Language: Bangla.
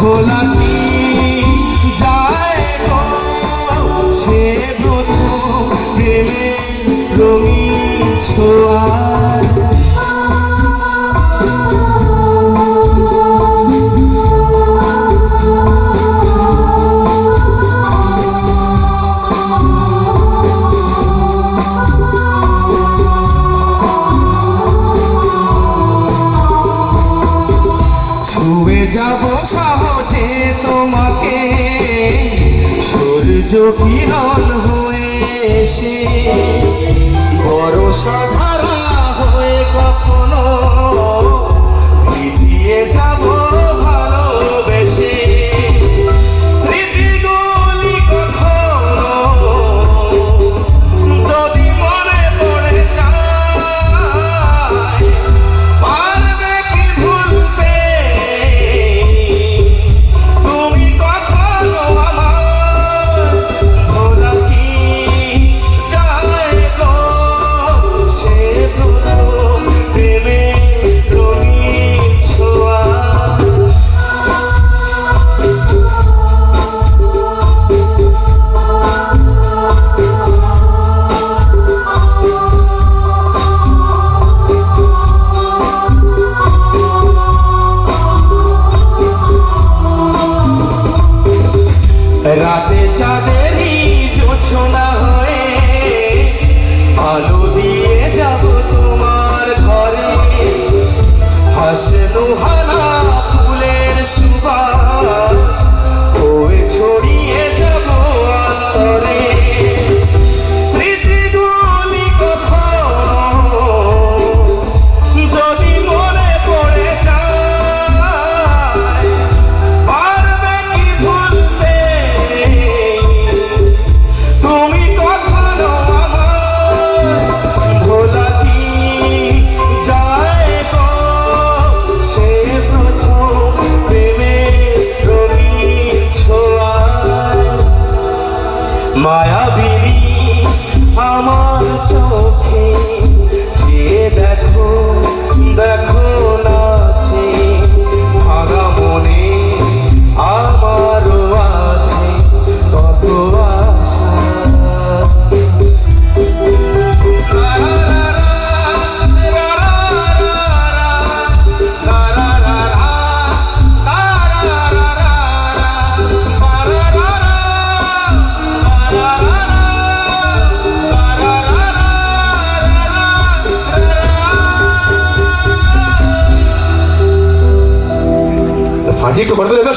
ভোলাতি যায় গো সে ব্রত প্রেমে রঙিন ছোঁয়ার সব সূর্য কিরণ হয়ে এসে বড় সাধারণ রাতে চাঁদেরই জোছনা। মায়াবিনী আমার চোখে যে দেখো Maldito Cordero de